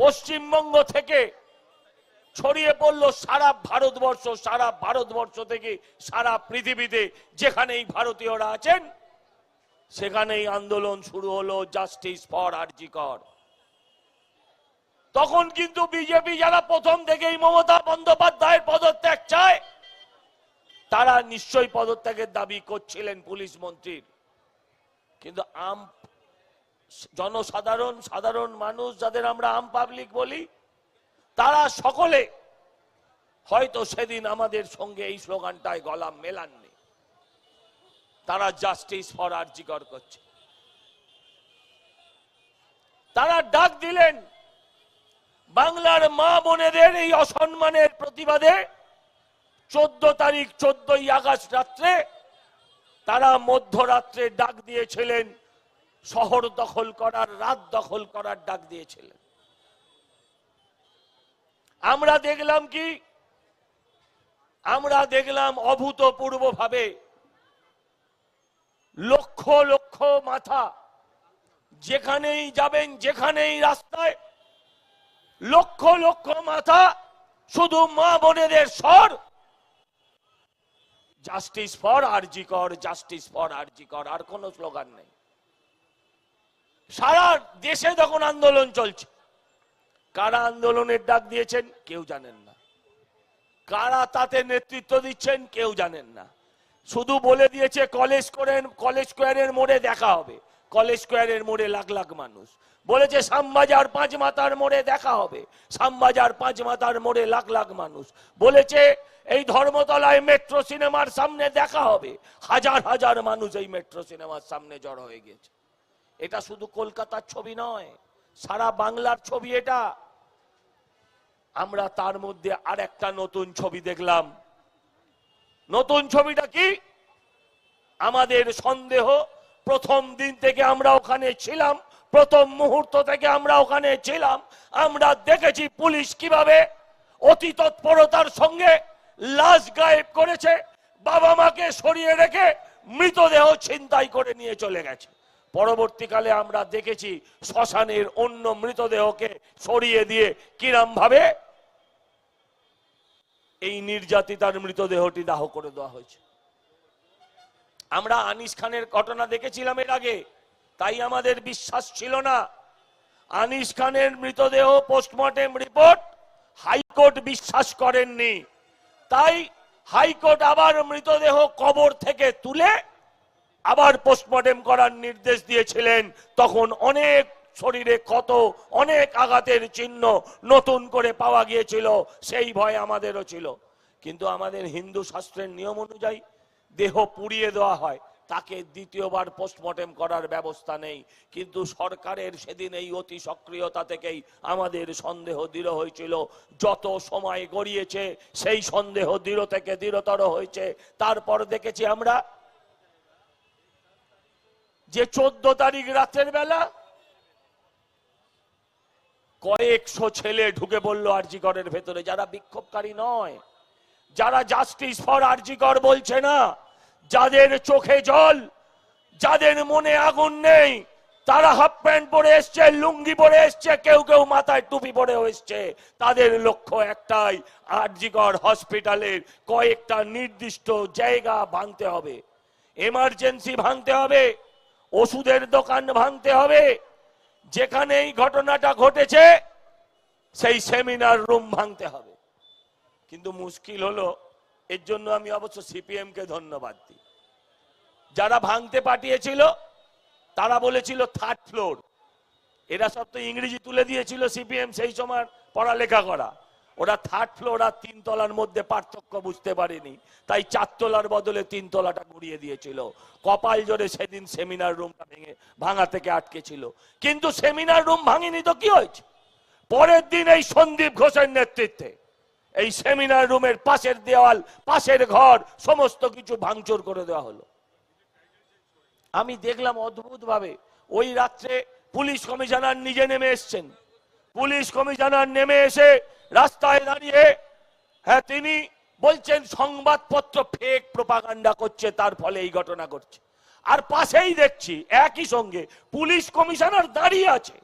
পশ্চিমবঙ্গ থেকে ছড়িয়ে পড়ল সারা ভারতবর্ষ সারা ভারতবর্ষ থেকে সারা পৃথিবীতে যেখানেই ভারতীয়রা আছেন, সেখানেই আন্দোলন শুরু হলো জাস্টিস ফর আরজিকর তখন কিন্তু বিজেপি যারা প্রথম থেকেই মমতা বন্দ্যোপাধ্যায়ের পদত্যাগ চায়, তারা নিশ্চয়ই পদত্যাগের দাবি করছিলেন পুলিশ মন্ত্রীর। কিন্তু আম জনসাধারণ, সাধারণ মানুষ যাদের আমরা আম পাবলিক বলি, তারা সকলে হয়তো সেদিন আমাদের সঙ্গে এই স্লোগানটায় গলা মেলাননি। তারা জাস্টিস ফর আর্জিকর করছে। তারা ডাক দিলেন, বাংলার মা বোনেদের এই অসম্মানের প্রতিবাদে চোদ্দ তারিখ চোদ্দই আগস্ট রাত্রে তারা মধ্যরাত্রে ডাক দিয়েছিলেন শহর দখল করার, রাত দখল করার ডাক দিয়েছিলেন। আমরা দেখলাম কি? আমরা দেখলাম অভূতপূর্ব ভাবে লক্ষ লক্ষ মাথা যেখানেই যাবেন, যেখানেই রাস্তায়, লক্ষ লক্ষ মাথা শুধু মা বোনেদের স্বর। Justice for RG Kar justice for RG Kar আর কোন স্লোগান নেই। সারা দেশে তখন আন্দোলন চলছে, কারা আন্দোলনের ডাক দিয়েছেন কেউ জানেন না। কারা তাতে নেতৃত্ব দিচ্ছেন কেউ জানেন না। শুধু বলে দিয়েছে, কলেজ স্কোয়ারের কলেজ স্কোয়ারের মোড়ে দেখা হবে। কলেজ স্কোয়ারের মোড়ে লাখ লাখ মানুষ। বলেছে, শ্যামবাজার পাঁচ মাথার মোড়ে দেখা হবে। শ্যামবাজার পাঁচ মাথার মোড়ে লাখ লাখ মানুষ। বলেছে, এই ধর্মতলায় মেট্রো সিনেমার সামনে দেখা হবে। হাজার হাজার মানুষ এই মেট্রো সিনেমার সামনে জড়ো হয়ে গেছে। এটা শুধু কলকাতার ছবি নয়, সারা বাংলার ছবি এটা। আমরা তার মধ্যে আর একটা নতুন ছবি দেখলাম। নতুন ছবিটা কি? আমাদের সন্দেহ, প্রথম দিন থেকে আমরা ওখানে ছিলাম, প্রথম মুহূর্ত থেকে আমরা ওখানে ছিলাম। আমরা দেখেছি পুলিশ কীভাবে অতি তৎপরতার সঙ্গে লাশ গায়েব করেছে, বাবা মাকে সরিয়ে রেখে মৃতদেহ ছিনতাই করে নিয়ে চলে গেছে। পরবর্তীকালে আমরা দেখেছি শ্মশানের অন্য মৃতদেহকে সরিয়ে দিয়ে কিরাম ভাবে এই নির্যাতিতার মৃতদেহটি দাহ করে দেওয়া হয়েছে। আমরা আনিস খানের ঘটনা দেখেছিলাম এর আগে, তাই আমাদের বিশ্বাস ছিল না। আনিস খানের মৃতদেহ পোস্টমর্টেম রিপোর্ট হাইকোর্ট বিশ্বাস করেননি। তাই হাইকোর্ট আবার মৃতদেহ কবর থেকে তুলে আবার পোস্টমর্টেম করার নির্দেশ দিয়েছিলেন, তখন অনেক শরীরে কত অনেক আঘাতের চিহ্ন নতুন করে পাওয়া গিয়েছিল, সেই ভয় আমাদেরও ছিল। কিন্তু আমাদের হিন্দু শাস্ত্রের নিয়ম অনুযায়ী দেহ পুড়িয়ে দেওয়া হয়, তাকে দ্বিতীয়বার পোস্টমর্টেম করার ব্যবস্থা নেই। কিন্তু সরকারের সেদিন এই অতি সক্রিয়তা থেকেই আমাদের সন্দেহ দৃঢ় হয়েছিল। যত সময় গড়িয়েছে, সেই সন্দেহ দৃঢ় থেকে দৃঢ়তর হয়েছে। তারপর দেখেছি আমরা যে চোদ্দ তারিখ রাতের বেলা কয়েকশো ছেলে ঢুকে পড়ল আরজিকরের ভেতরে যারা বিক্ষোভকারী নয়, যারা জাস্টিস ফর আরজিকর বলছে না, যাদের চোখে জল, যাদের মনে আগুন নেই, তারা হাফ প্যান্ট পরে এসছে, লুঙ্গি পরে এসছে, কেউ কেউ মাথায় টুপি পরে এসছে। তাদের লক্ষ্য একটাই, আরজিকর হসপিটালের কয়েকটা নির্দিষ্ট জায়গা ভাঙতে হবে। এমার্জেন্সি ভাঙতে হবে। ওষুধের দোকান ভাঙতে হবে। যেখানে এই ঘটনাটা ঘটেছে, সেই সেমিনার রুম ভাঙতে হবে। কিন্তু মুশকিল হলো, এর জন্য আমি অবশ্য সিপিএম কে ধন্যবাদ দিই। যারা ভাঙতে পাঠিয়েছিল, তারা বলেছিল থার্ড ফ্লোর। এরা সব তো ইংরেজি তুলে দিয়েছিল সিপিএম সেই সময় পড়ালেখা করা। ওরা থার্ড ফ্লোর আর তিন তলার মধ্যে পার্থক্য বুঝতে পারেনি। তাই চারতলার বদলে তিন তলাটা ঘুরিয়ে দিয়েছিল। কপাল জোরে সেদিন সেমিনার রুমটা ভেঙে, ভাঙা থেকে আটকে ছিল। কিন্তু সেমিনার রুম ভাঙিনি তো কি হয়েছে? পরের দিন এই সন্দীপ ঘোষের নেতৃত্বে এই সেমিনার রুমের পাশের দেওয়াল, পাশের ঘর, সমস্ত কিছু ভাঙচুর করে দেওয়া হলো। আমি দেখলাম অদ্ভুত ভাবে ওই রাত্রে পুলিশ কমিশনার নিজে নেমে এসছেন। পুলিশ কমিশনার নেমে এসে রাস্তায় দাঁড়িয়ে হ্যাঁ তিনি বলছেন, সংবাদপত্র ফেক প্রপাগান্ডা করছে, তার ফলে এই ঘটনা ঘটছে। আর পাশেই দেখছি, একই সঙ্গে, পুলিশ কমিশনার দাঁড়িয়ে আছে।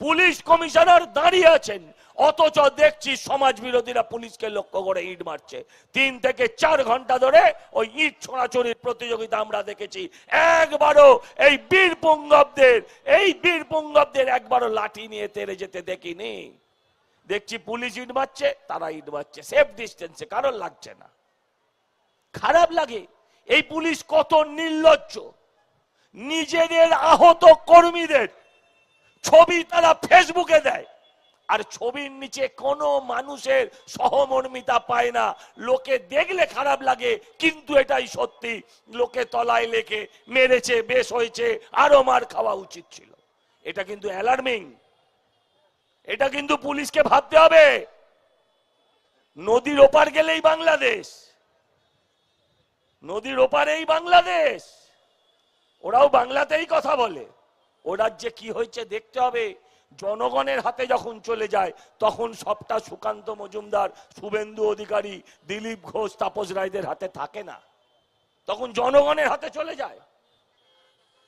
পুলিশ কমিশনার দাঁড়িয়ে আছেন, অথচ দেখছি সমাজ বিরোধীরা পুলিশকে লক্ষ্য করে ইট মারছে। তিন থেকে চার ঘণ্টা ধরে ওই ইট ছোড়াছড়ির প্রতিযোগিতা আমরা দেখেছি। একবারও এই বীর পুঙ্গবদের এই বীর পুঙ্গবদের একবারও লাঠি নিয়ে তেরে যেতে দেখিনি। দেখছি পুলিশ ইট মারছে, তারা ইট মারছে। সেফ ডিস্টেন্সে কারণ লাগছে না। খারাপ লাগে। এই পুলিশ কত নির্লজ্জ। নিজেদের আহত কর্মীদের ছবি তারা ফেসবুকে দেয়। আর ছবির নিচে কোনো মানুষের সহমর্মিতা পায় না। লোকে দেখলে খারাপ লাগে, কিন্তু এটাই সত্যি। লোকে তলায় লেখে, মেরেছে, বেশ হয়েছে, আরও মার খাওয়া উচিত ছিল। এটা কিন্তু অ্যালার্মিং এটা কিন্তু পুলিশকে ভাবতে হবে। নদীর ওপার গেলেই বাংলাদেশ। নদীর ওপারেই বাংলাদেশ। ওরাও বাংলাতেই কথা বলে। ও রাজ্যে কি হয়েছে দেখতে হবে। জনগণের হাতে যখন চলে যায়, তখন সবটা সুকান্ত মজুমদার, শুভেন্দু অধিকারী, দিলীপ ঘোষ, তাপস রায়দের হাতে থাকে না। তখন জনগণের হাতে চলে যায়।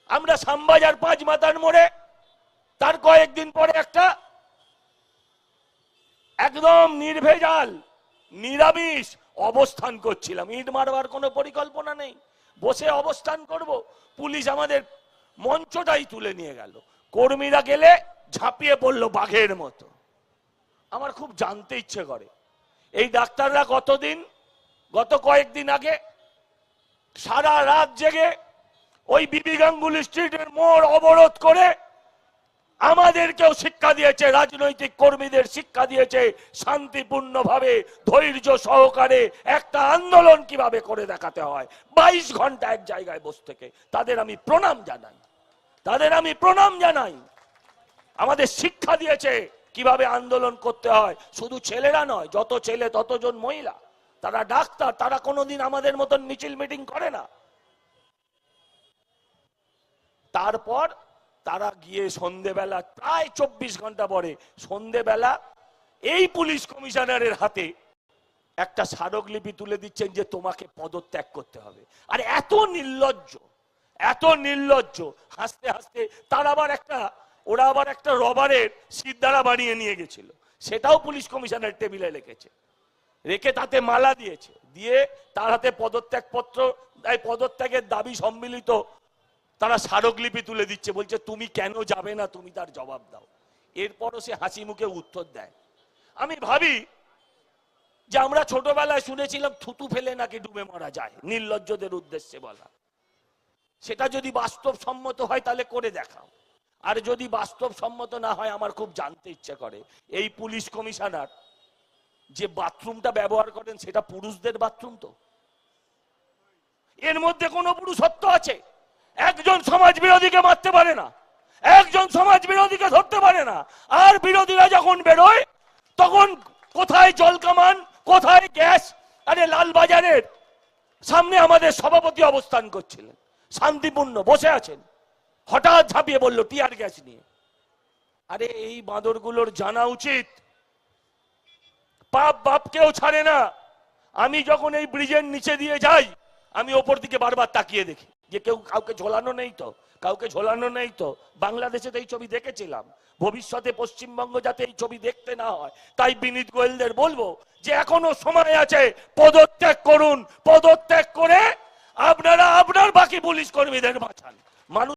আমরা শ্যামবাজার পাঁচ মাতার মোড়ে, তার কয়েকদিন পরে একটা একদম নির্ভেজাল, নিরামিষ অবস্থান করছিলাম। ইট মারবার কোনো পরিকল্পনা নেই। বসে অবস্থান করব। পুলিশ আমাদের মঞ্চটাই তুলে নিয়ে গেল। কর্মীরা গেলে ঝাঁপিয়ে পড়ল বাঘের মতো। আমার খুব জানতে ইচ্ছে করে। এই ডাক্তাররা কতদিন, গত কয়েকদিন আগে সারা রাত জেগে ওই বিবি গাঙ্গুলি স্ট্রিটের মোড় অবরোধ করে আমাদেরকেও শিক্ষা দিয়েছে, রাজনৈতিক কর্মীদের শিক্ষা দিয়েছে, শান্তিপূর্ণভাবে, ধৈর্য সহকারে একটা আন্দোলন কীভাবে করে দেখাতে হয়। বাইশ ঘণ্টা এক জায়গায় বসে থেকে। তাদের আমি প্রণাম জানাই। তাদের আমি প্রণাম জানাই। আমাদের শিক্ষা দিয়েছে কীভাবে আন্দোলন করতে হয়। শুধু ছেলেরা নয়, যত ছেলে, ততজন মহিলা। তারা ডাক্তার, তারা কোনোদিন আমাদের মতন মিছিল মিটিং করে না। তারপর তারা গিয়ে সন্ধেবেলা প্রায় চব্বিশ ঘণ্টা পরে সন্ধেবেলা এই পুলিশ কমিশনারের হাতে একটা স্মারকলিপি তুলে দিচ্ছেন যে তোমাকে পদত্যাগ করতে হবে। আর এত নির্লজ্জ এত নির্লজ্জ, হাসতে হাসতে তার আবার একটা, ওরা আবার একটা রবারের সিদ্ধারা বানিয়ে নিয়ে গেছিল। সেটাও পুলিশ কমিশনার টেবিলে রেখেছে। রেখে তাতে মালা দিয়েছে। দিয়ে তার হাতে পদত্যাগ পত্র পদত্যাগের দাবি সম্মিলিত তারা স্মারকলিপি তুলে দিচ্ছে, বলছে, তুমি কেন যাবে না? তুমি তার জবাব দাও। এরপরও সে হাসি মুখে উত্তর দেয়। আমি ভাবি যে আমরা ছোটবেলায় শুনেছিলাম, থুতু ফেলে নাকি ডুবে মারা যায়? নির্লজ্জদের উদ্দেশ্যে বলা। সেটা যদি বাস্তবসম্মত হয়, তাহলে করে দেখাও। আর যদি বাস্তবসম্মত না হয়, আমার খুব জানতে ইচ্ছে করে। এই পুলিশ কমিশনার যে বাথরুমটা ব্যবহার করেন, সেটা পুরুষদের বাথরুম তো? এর মধ্যে কোনো পুরুষত্ব আছে? একজন সমাজ বিরোধীকে মারতে পারে না। একজন সমাজ বিরোধীকে ধরতে পারে না। আর বিরোধীরা যখন বেরোয়, তখন কোথায় জল কামান, কোথায় গ্যাস, আরে লালবাজারের সামনে আমাদের সভাপতি অবস্থান করছিলেন। শান্তিপূর্ণ বসে আছেন। হঠাৎ ঝাঁপিয়ে বলল টিয়ার গ্যাস নিয়ে। আরে এই বাঁদরগুলোর জানা উচিত। পাপ বাপকেও ছাড়ে না। আমি যখন এই ব্রিজের নিচে দিয়ে যাই, আমি ওপর দিকে বারবার তাকিয়ে দেখি। যে কেউ কাউকে ঝোলানো নেই তো, কাউকে ঝোলানো নেই তো। বাংলাদেশে তো এই ছবি দেখেছিলাম। ভবিষ্যতে পশ্চিমবঙ্গ যাতে এই ছবি দেখতে না হয়। তাই বিনীত গোয়েলদের বলব যে এখনও সময় আছে, পদত্যাগ করুন। পদত্যাগ করে আপনারা আপনার বাকি পুলিশ কর্মীদের বাঁচান। মানুষ